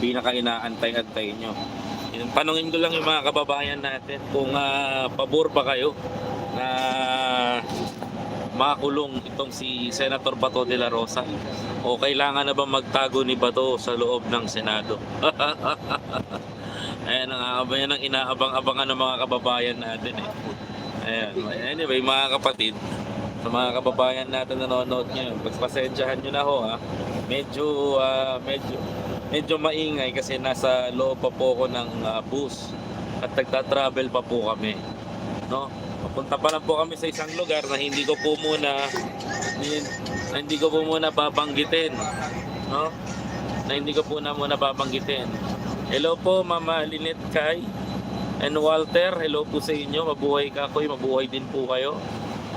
pinaka-inaantay-antay nyo. Yung Tanungin ko lang yung mga kababayan natin kung ah, pabor ba kayo na makulong itong si Senator Bato de la Rosa o kailangan na ba magtago ni Bato sa loob ng Senado? Ayan ang aabang ang inaabang-abangan ng mga kababayan natin eh. Ayan. Anyway, mga kapatid, sa mga kababayan natin na nanonood ngayon, pagpasensyahan nyo na ho ha. Medyo, ah, medyo, medyo maingay kasi nasa loob pa po ako ng ah, bus at nagta-travel pa po kami. No? Papunta pa lang po kami sa isang lugar na hindi ko po muna na hindi ko po muna babanggitin. No? Na hindi ko po na muna babanggitin. Hello po Mama Lynette Kai and Walter. Hello po sa inyo. Mabuhay ka ko. Mabuhay din po kayo.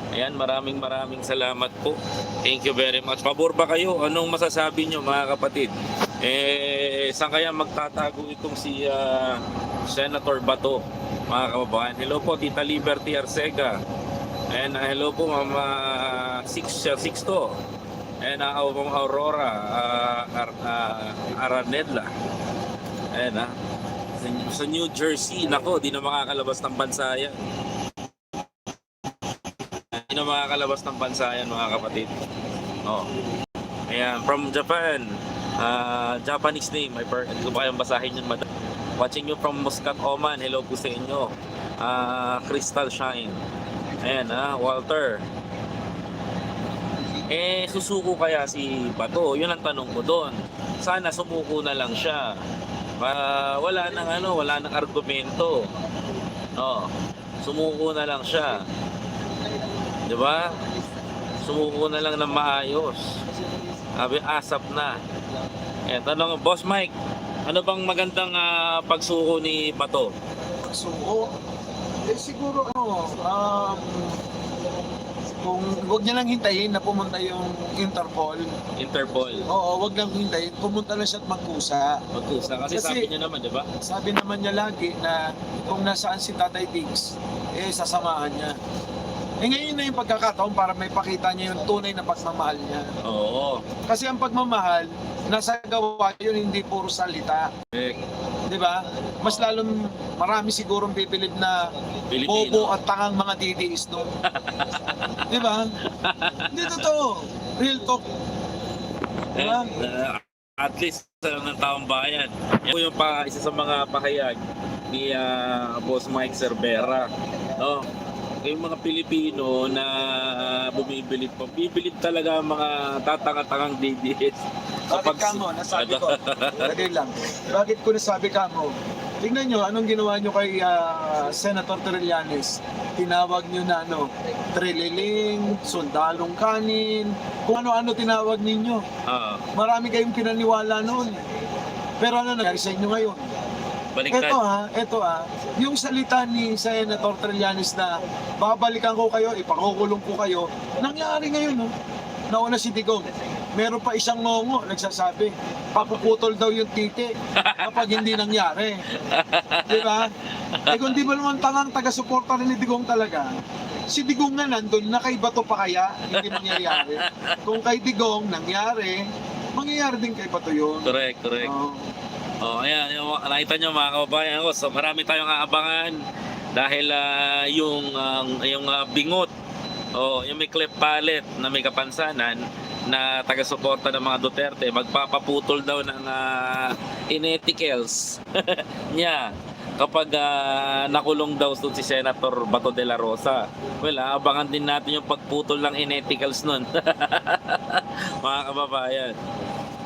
Ayan, maraming maraming salamat po. Thank you very much. Pabor ba kayo? Anong masasabi nyo mga kapatid? Eh, saan kaya magtatago itong si ah, Senator Bato? Mga kababayan. Hello po, Tita Liberty Arcega. And uh, hello po, Mama Six, uh, Sixto. And uh, Aurora uh, Ar, uh, Aranedla. Ayan ah. Sa, sa New Jersey, nako, di na makakalabas ng bansa yan. Di na makakalabas ng bansa yan mga kapatid. Oh. Ayan, from Japan. Ah Japanese name. Ay, per, hindi ko ba kayang basahin yun, madam. Watching you from Muscat, Oman. Hello po sa inyo. Ah, Crystal Shine. Ayan, ah, Walter. Eh, susuko kaya si Bato? Yun ang tanong ko doon. Sana sumuko na lang siya. Ah, wala nang ano, wala nang argumento. No. Sumuko na lang siya. 'Di ba? Sumuko na lang ng maayos. Sabi asap na. Eh, tanong Boss Mike, ano bang magandang ah, pagsuko ni Bato? suko. Eh siguro ano, um, kung wag niya lang hintayin na pumunta yung Interpol. Interpol. Oo, wag lang hintayin. Pumunta lang siya at magkusa. Magkusa kasi, Kasi- sabi niya naman, 'di ba? Sabi naman niya lagi na kung nasaan si Tatay Diggs, eh sasamahan niya. Eh ngayon na yung pagkakataon para may pakita niya yung tunay na pagmamahal niya. Oo. Kasi ang pagmamahal, nasa gawa yun, hindi puro salita. Eh, Di ba? Mas lalong marami sigurong bibilib na Pilipino. bobo at tangang mga didiis doon. Di ba? Hindi totoo. Real talk. Di ba? Uh, at least sa ng taong bayan. Yan po yung pa, isa sa mga pahayag ni ah, Boss Mike Cervera. No? Yung mga Pilipino na bumibilib pa. Bibilib talaga ang mga tatanga-tangang DDS. Bakit ka mo? Nasabi ko. Lagay lang. Bakit ko nasabi ka mo? Tingnan nyo, anong ginawa nyo kay ah, Senator Trillanes? Tinawag nyo na ano, trililing, sundalong kanin, kung ano-ano tinawag ninyo. Ah, Marami kayong pinaniwala noon. Pero ano nangyari sa inyo ngayon? Baliktad. Ito ha, ito ha, yung salita ni Senator Trillanes na babalikan ko kayo, ipakukulong ko kayo, nangyari ngayon no. Nauna si Digong, meron pa isang ngongo nagsasabi, papuputol daw yung titi kapag hindi nangyari. Di ba? Eh kung di ba naman tangang taga-suporta rin ni Digong talaga, si Digong nga nandun, nakaiba to pa kaya, hindi mangyayari. Kung kay Digong nangyari, mangyayari din kay Bato yun. Correct, correct. Oo. Oh, ayan, yung, nakita nyo mga kababayan ko, so marami tayong aabangan dahil ah, yung ang yung ah, bingot oh, yung may clip palette na may kapansanan na taga-suporta ng mga Duterte magpapaputol daw ng uh, ineticals niya kapag ah, nakulong daw si Senator Bato de la Rosa. Well, abangan din natin yung pagputol ng ineticals nun. mga kababayan.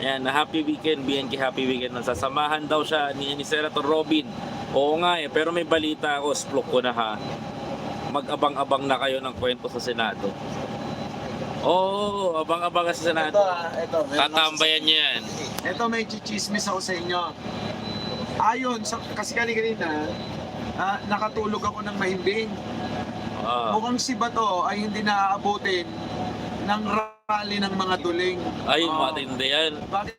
Ayan, na happy weekend, BNK happy weekend. Nasasamahan daw siya ni, ni Senator Robin. Oo nga eh, pero may balita ako, splok ko na ha. Mag-abang-abang na kayo ng kwento sa Senado. Oo, abang-abang ka sa Ito Senado. ah, ito. meron ako Tatambayan niyo yan. Ito may chichismis ako sa inyo. Ayon, sa, kasi kanina, ah, nakatulog ako ng mahimbing. Ah, Mukhang si Bato ay hindi naaabutin ng rally ng mga duling. ay, Oo. matindi yan. Bakit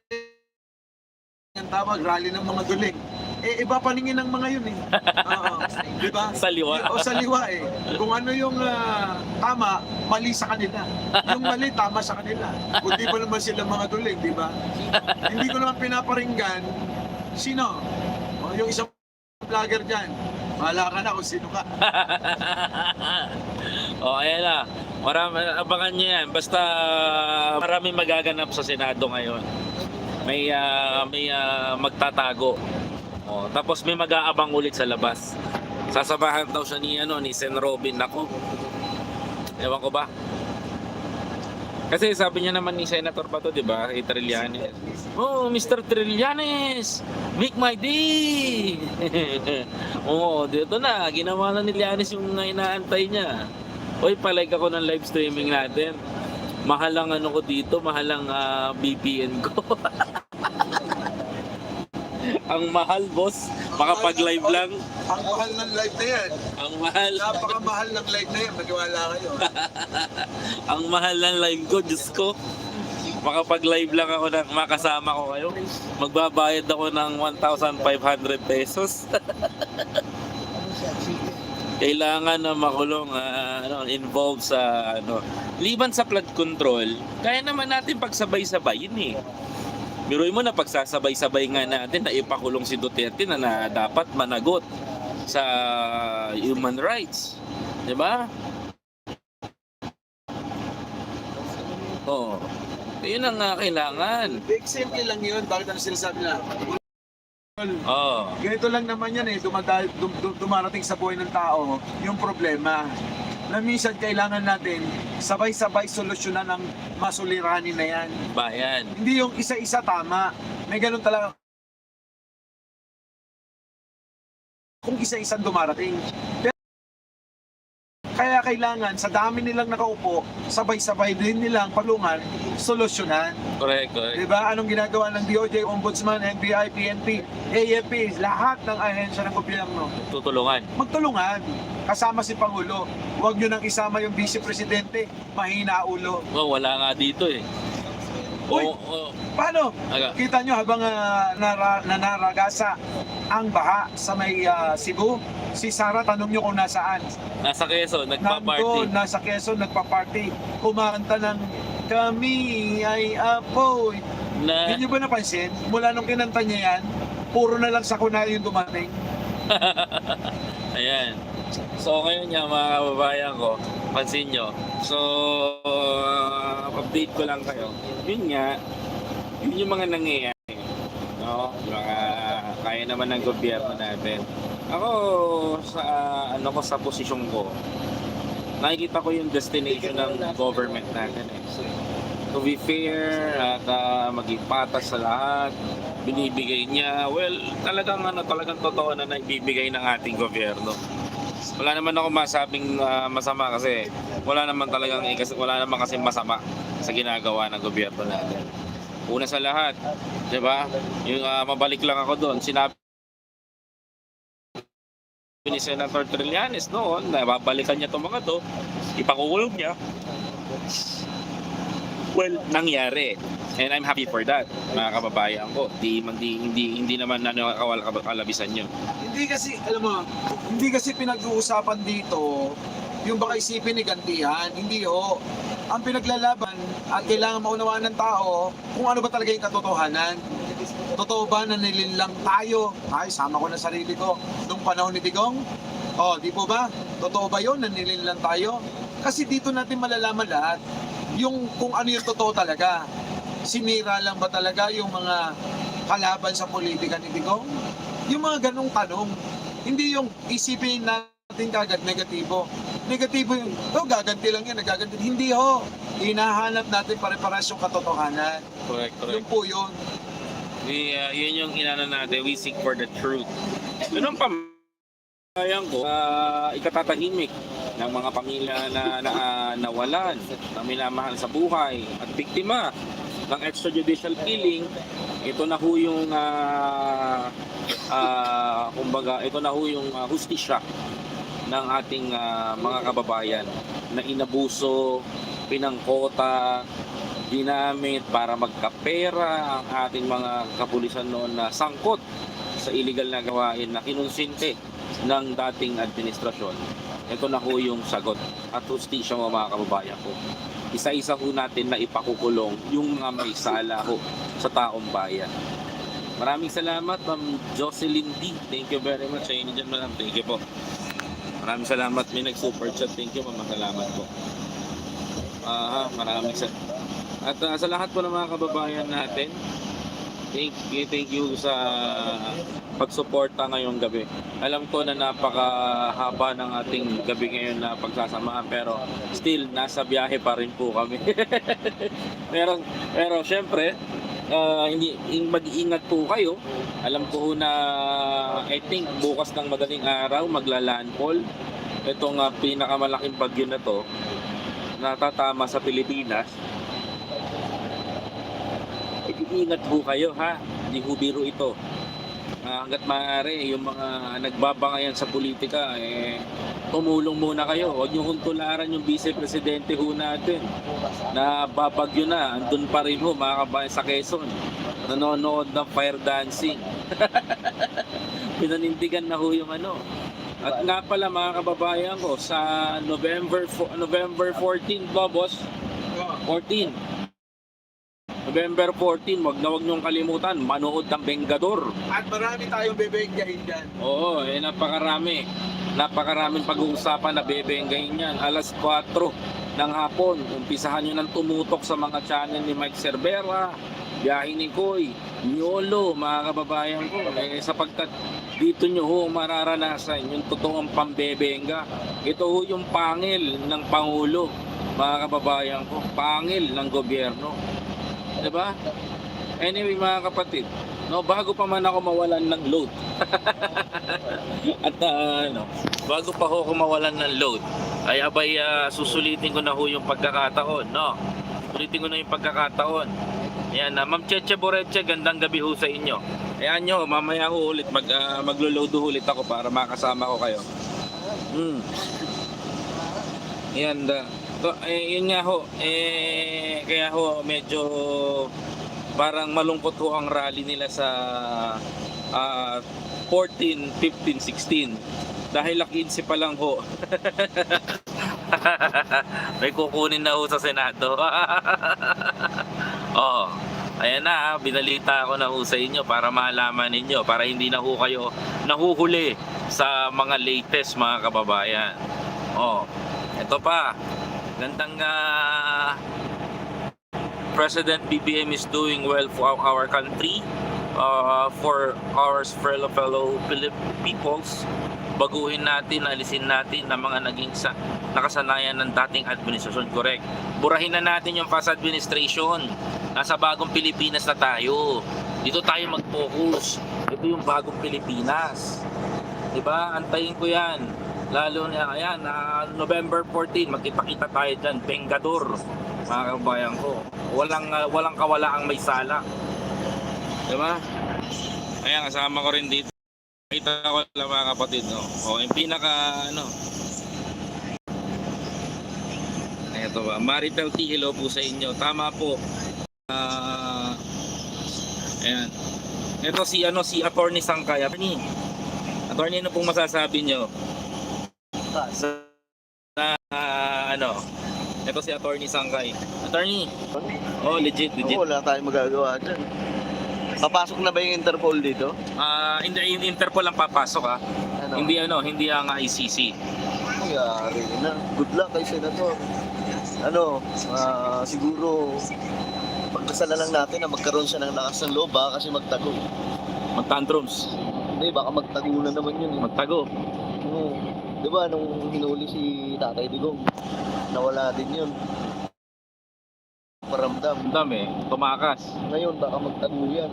ang tawag, rally ng mga duling? Eh, iba paningin ng mga yun eh. Oo. Di ba? Sa liwa. O sa liwa eh. Kung ano yung ah, tama, mali sa kanila. Yung mali, tama sa kanila. Kung di ba naman sila mga duling, di ba? Hindi ko naman pinaparinggan Sino? O, yung isang vlogger dyan. Bahala ka na kung sino ka. o, ayan na. Marami, abangan nyo yan. Basta marami magaganap sa Senado ngayon. May, ah, may ah, magtatago. O, tapos may mag-aabang ulit sa labas. Sasabahan daw siya ni, ano, ni Sen Robin. Ako. Ewan ko ba? Kasi sabi niya naman ni Senator pa to, di ba? Kay Trillanes. Oh, Mr. Trillanes! Make my day! Oo, dito na. Ginawa na ni Trillanes yung inaantay niya. Uy, palike ako ng live streaming natin. Mahal ang ano ko dito, mahal ang ah, VPN ko. ang mahal, boss. Makapag-live lang. Ang mahal ng live na yan. Ang mahal. Napakamahal ng live na yan. Magwala kayo. ang mahal ng live ko, Diyos ko. Makapag-live lang ako ng makasama ko kayo. Magbabayad ako ng 1,500 pesos. Kailangan na makulong ah, ano, involved sa ano. Liban sa flood control, kaya naman natin pagsabay-sabayin eh. Biruin mo na pagsasabay-sabay nga natin na ipakulong si Duterte na, na dapat managot sa human rights. 'Di ba? Oo. Yun ang ah, kailangan. Big simple lang yun. Bakit ano sinasabi na? Oo. Ganito lang naman yan eh. Dumada, dum, dum- dumarating sa buhay ng tao yung problema. Na minsan kailangan natin sabay-sabay solusyonan ang masuliranin na yan. Bayan. Hindi yung isa-isa tama. May ganun talaga. Kung isa-isang dumarating. Pero, kaya kailangan sa dami nilang nakaupo, sabay-sabay din nilang palungan, solusyonan. Correct, correct. Di ba? Anong ginagawa ng DOJ, Ombudsman, NBI, PNP, AFP, lahat ng ahensya ng gobyerno? Tutulungan. Magtulungan. Kasama si Pangulo. Huwag nyo nang isama yung Vice Presidente. Mahina ulo. Oh, wala nga dito eh. Uy! Oo, oo. Paano? Aga. Kita nyo habang ah, nara, nanaragasa ang baha sa may ah, Cebu, si Sara tanong nyo kung nasaan. Nasa Quezon, Nandun, nagpa-party. nasa Quezon, nagpa-party. Kumanta ng kami ay apoy. Na, Hindi nyo ba napansin? Mula nung kinanta niya yan, puro na lang sakuna yung dumating. ayan. So ngayon nga mga kababayan ko, pansin nyo. So, update ko lang kayo. Yun nga, yun yung mga nangyayari. No? Mga kaya naman ng gobyerno natin. Ako, sa ano ko sa posisyon ko, nakikita ko yung destination ng government natin eh. To be fair at ah, maging patas sa lahat, binibigay niya. Well, talagang ano, talagang totoo na naibibigay ng ating gobyerno. Wala naman ako masabing ah, masama kasi wala naman talagang eh, wala naman kasi masama sa ginagawa ng gobyerno natin. Una sa lahat, 'di ba? Yung ah, mabalik lang ako doon, sinabi ni Senator Trillanes noon na babalikan niya itong mga to, ipakukulong niya. Well, nangyari. And I'm happy for that, mga kababayan ko. Di, hindi, hindi, hindi naman nanakawal kalabisan yun. Hindi kasi, alam mo, hindi kasi pinag-uusapan dito yung baka isipin ni gantihan. Hindi ho. Ang pinaglalaban at kailangan maunawaan ng tao kung ano ba talaga yung katotohanan. Totoo ba na nilinlang tayo? Ay, sama ko na sarili ko. Nung panahon ni Digong, oh, di po ba? Totoo ba yun na nilinlang tayo? Kasi dito natin malalaman lahat yung kung ano yung totoo talaga. Sinira lang ba talaga yung mga kalaban sa politika ni Digong? Yung mga ganong tanong. Hindi yung isipin natin kagad negatibo. Negatibo yung, oh, gaganti lang yan, nagaganti. Hindi ho. Hinahanap natin pare-pares yung katotohanan. Correct, Yun po yun. We, uh, yun yung inano natin, we seek for the truth. Yun ang pamahayan ko, uh, ikatatahimik ng mga pamilya na, na ah, nawalan, na minamahal sa buhay, at biktima ng extrajudicial killing, ito na ho yung, ah, ah, kumbaga, ito na ho yung ah, hustisya ng ating ah, mga kababayan na inabuso, pinangkota, ginamit para magkapera ang ating mga kapulisan noon na sangkot sa illegal na gawain na kinonsinte ng dating administrasyon. Ito na ho yung sagot at hustisya mo mga kababayan ko. Isa-isa ho natin na ipakukulong yung mga may sala ho sa taong bayan. Maraming salamat, Ma'am Jocelyn D. Thank you very much. Sa inyo dyan, madam. Thank you po. Maraming salamat. May nag-super chat. Thank you, ma'am. Salamat po. Ah, maraming sa At ah, sa lahat po ng mga kababayan natin, thank you, thank you sa pagsuporta ngayong gabi. Alam ko na napakahaba ng ating gabi ngayon na pagsasamahan pero still nasa biyahe pa rin po kami. pero pero syempre ah, hindi in- mag-iingat po kayo. Alam ko na I think bukas ng madaling araw magla-landfall itong ah, pinakamalaking bagyo na to natatama sa Pilipinas. Mag-iingat po kayo ha. Hindi ho biro ito. Ah, hanggat maaari, yung mga nagbabangayan sa politika, eh, tumulong muna kayo. Huwag nyo hong tularan yung vice-presidente ho natin na babagyo na. Andun pa rin ho, mga kabayan sa Quezon. Nanonood ng fire dancing. Pinanindigan na ho yung ano. At nga pala mga kababayan ko, sa November November 14 ba, boss? 14. November 14, wag na wag niyong kalimutan, manood ng Bengador. At marami tayong bebenggahin dyan. Oo, eh napakarami. Napakaraming pag-uusapan na bebenggayin yan. Alas 4 ng hapon, umpisahan nyo ng tumutok sa mga channel ni Mike Cervera, Biyahe ni Koy, Nyolo, mga kababayan ko. Eh, sapagkat dito nyo ho mararanasan yung totoong pambebenga. Ito ho yung pangil ng Pangulo, mga kababayan ko. Pangil ng gobyerno. 'Di ba? Anyway mga kapatid, no, bago pa man ako mawalan ng load. At ah, ano, bago pa ho ako mawalan ng load, ay abay ah, susulitin ko na ho yung pagkakataon, no. Susulitin ko na yung pagkakataon. Ayan, na Ma'am Cheche Boreche, gandang gabi ho sa inyo. Ayan nyo, mamaya ho ulit, mag, ah, maglo-load ulit ako para makasama ko kayo. Hmm. Ayan, da. Eh, yun nga ho, eh, kaya ho, medyo parang malungkot ho ang rally nila sa ah, 14, 15, 16. Dahil lakinsi pa lang ho. May kukunin na ho sa Senado. oh, ayan na, ah, binalita ko na ho sa inyo para malaman ninyo, para hindi na ho kayo nahuhuli sa mga latest mga kababayan. Oh, ito pa, gandang ah, President BBM is doing well for our country, uh, for our fellow fellow peoples. Baguhin natin, alisin natin ang mga naging sa, nakasanayan ng dating administrasyon. Correct. Burahin na natin yung past administration. Nasa bagong Pilipinas na tayo. Dito tayo mag-focus. Ito yung bagong Pilipinas. 'Di ba? Antayin ko 'yan. Lalo na ayan, na November 14, magkipakita tayo diyan, Bengador. Mga kabayan ko. Walang ah, walang kawalaang may sala. 'Di ba? Ayan, kasama ko rin dito. Kita ko lang mga kapatid, no. O, yung pinaka ano. Ito ba, Maritel T, hello po sa inyo. Tama po. Ah, ayan. Ito si ano si Attorney Sangkay. Attorney, Attorney, ano pong masasabi nyo? Sa ah, ano? Ito si Attorney Sangkay. Attorney, oh legit, legit. Oo, wala tayong magagawa dyan. Papasok na ba yung Interpol dito? Ah, hindi yung Interpol ang papasok ah. Ano? Hindi ano, hindi ang ICC. Yari na. Good luck kay Senator. Ano, ah, siguro pagkasala lang natin na magkaroon siya ng lakas ng loob baka kasi magtago. Mag-tantrums, Hindi, baka magtago na naman yun. Eh. magtago. Oo. Di ba, nung hinuli si Tatay Digong, nawala din yun. Paramdam. Dami, tumakas. Ngayon, baka magtago yan.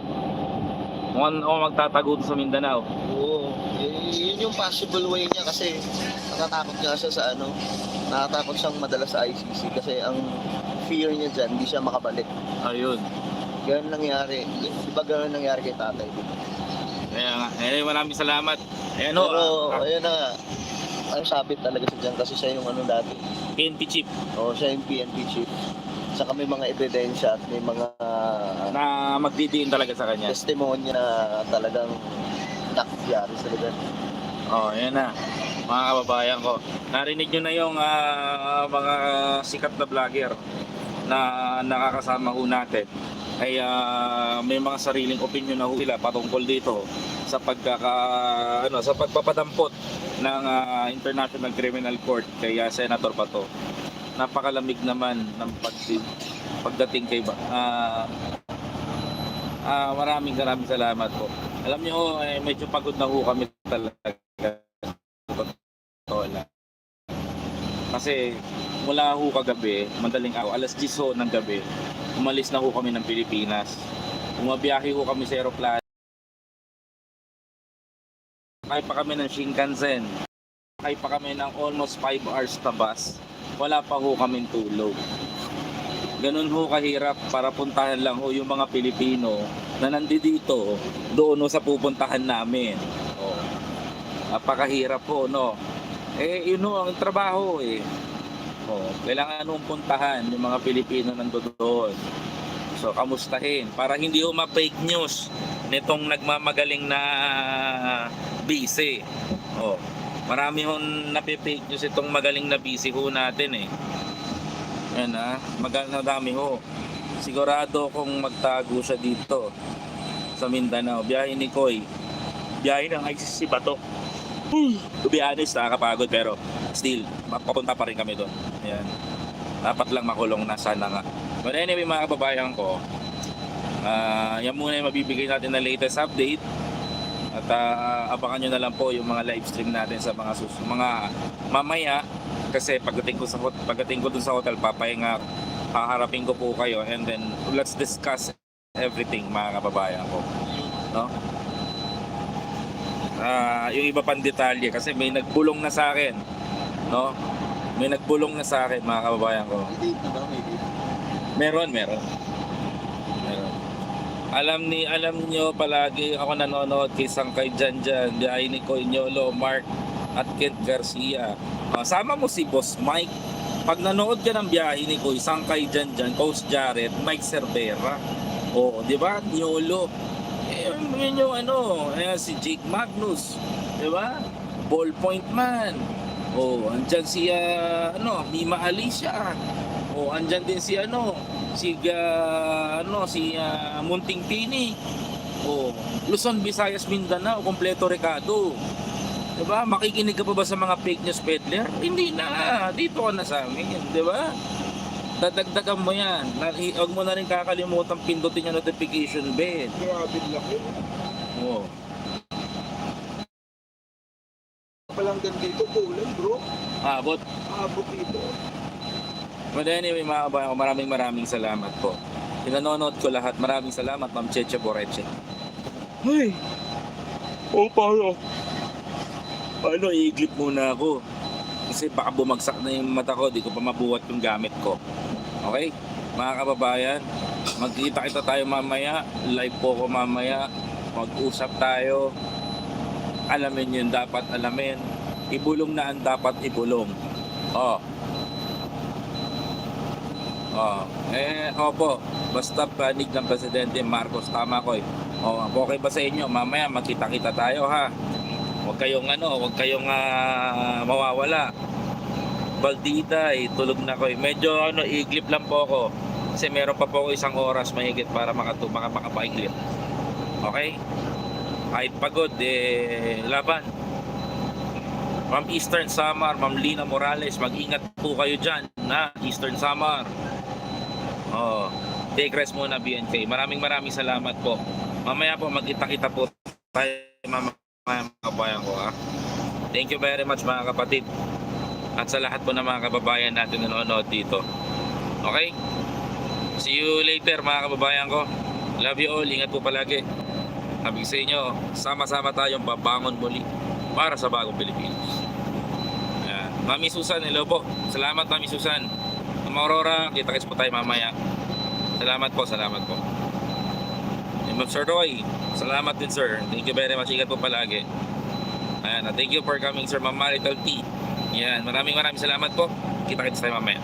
Kung ano magtatago doon sa Mindanao. Oo. Eh, yun yung possible way niya kasi natatakot nga siya sa ano, natatakot siyang madala sa ICC kasi ang fear niya dyan, hindi siya makabalik. Ayun. Ganun nangyari. Di ba ganun nangyari kay tatay? Kaya nga, eh, maraming salamat. Eh, ano, Pero, ah, ayun na nga, ang sabit talaga siya dyan kasi siya yung ano dati. PNP chief O, siya yung PNP chief. Saka may mga ebidensya at may mga na magdidiin talaga sa kanya. testimonya na talagang nakyari sa lugar. Oh, yan na. Mga kababayan ko. Narinig nyo na yung ah, mga sikat na vlogger na nakakasama ho natin. Ay ah, may mga sariling opinion na sila patungkol dito sa pagkaka ano sa pagpapadampot ng ah, International Criminal Court kay ah, Senator Bato. Napakalamig naman ng pagdi- pagdating kay ba. ah ah, maraming maraming salamat po. Alam niyo eh, medyo pagod na ho kami talaga. Kasi mula ho kagabi, madaling araw, alas 10 ho ng gabi, umalis na ho kami ng Pilipinas. Umabiyahe ho kami sa aeroplano. Sakay pa kami ng Shinkansen. Sakay pa kami ng almost 5 hours na bus. Wala pa ho kaming tulog. Ganun ho kahirap para puntahan lang ho yung mga Pilipino na nandito doon ho sa pupuntahan namin. Oh. Napakahirap po, no? Eh, yun ho ang trabaho eh. Oh, kailangan nung puntahan yung mga Pilipino nandoon doon. So, kamustahin para hindi ho ma-fake news nitong nagmamagaling na busy. Oh, marami ho nape-fake news itong magaling na busy ho natin eh. Yan ah, magaling dami ho. Sigurado kung magtago siya dito sa Mindanao. Biyahe ni Koy. Biyahe ng ICC ba to? To be honest, nakakapagod pero still, papunta pa rin kami doon. Ayan. Dapat lang makulong na sana nga. But anyway, mga kababayan ko, ah yan muna yung mabibigay natin na latest update. At ah, abangan nyo na lang po yung mga live stream natin sa mga sus mga mamaya kasi pagdating ko sa pagdating ko dun sa hotel papahinga haharapin ko po kayo and then let's discuss everything mga kababayan ko no Ah, yung iba pang detalye kasi may nagbulong na sa akin no may nagbulong na sa akin mga kababayan ko May date na ba? May date. Meron, meron. Meron. Alam ni alam niyo palagi ako nanonood kay Sangkay Jan Jan, biyahe ni Coignolo, Mark at Kent Garcia. Ah, sama mo si Boss Mike. Pag nanood ka ng biyahe ni Koy, Sangkay Jan Jan, Coach Jared, Mike Cervera. Oo, di ba? Niolo. Eh, yun yung ano, eh, si Jake Magnus. Di ba? Ballpoint man. Oh, andyan si ah, ano, Mima Alicia. Oh, andyan din si ano, si ah, ano, si ah, Munting Pini. Oh, Luzon, Visayas, Mindanao, kompleto rekado. 'Di ba? Makikinig ka pa ba sa mga fake news peddler? Hindi na. Dito ka na sa amin, 'di ba? Dadagdagan mo 'yan. Huwag mo na rin kakalimutan pindutin yung notification bell. Grabe laki. Oh. Palang bro. Abot. Abot dito. But anyway, mga kabayan ko, maraming maraming salamat po. Pinanonood ko lahat. Maraming salamat, Ma'am Cheche Boreche. Ay! O, paano? Paano? Iiglip muna ako. Kasi baka bumagsak na yung mata ko, di ko pa mabuhat yung gamit ko. Okay? Mga kababayan, magkita kita tayo mamaya. Live po ko mamaya. Mag-usap tayo. Alamin yun dapat alamin. Ibulong na ang dapat ibulong. Oh, Oh, eh, opo. Basta panig ng Presidente Marcos, tama ko eh. Oh, okay ba sa inyo? Mamaya magkita-kita tayo ha. Huwag kayong ano, huwag kayong ah, mawawala. Baldita eh, tulog na ko eh. Medyo ano, iglip lang po ako. Kasi meron pa po ako isang oras mahigit para makatu maka makapaiglip. Okay? Kahit pagod, eh, laban. Ma'am Eastern Samar, Ma'am Lina Morales, mag-ingat po kayo dyan na Eastern Samar. Oh, take rest muna BNK. Maraming maraming salamat po. Mamaya po magkita-kita po tayo mamaya mga kababayan ko ha. Thank you very much mga kapatid. At sa lahat po ng mga kababayan natin na nanonood dito. Okay? See you later mga kababayan ko. Love you all. Ingat po palagi. Sabi sa inyo, sama-sama tayong babangon muli para sa bagong Pilipinas. Mami Susan, hello po. Salamat Mami Susan. Ma'am Aurora, kita-kits po tayo mamaya. Salamat po, salamat po. And Sir Roy, salamat din sir. Thank you very much. Ingat po palagi. Ayan, thank you for coming sir Ma'am Marital T. Yan, maraming maraming salamat po. Kita-kits tayo mamaya.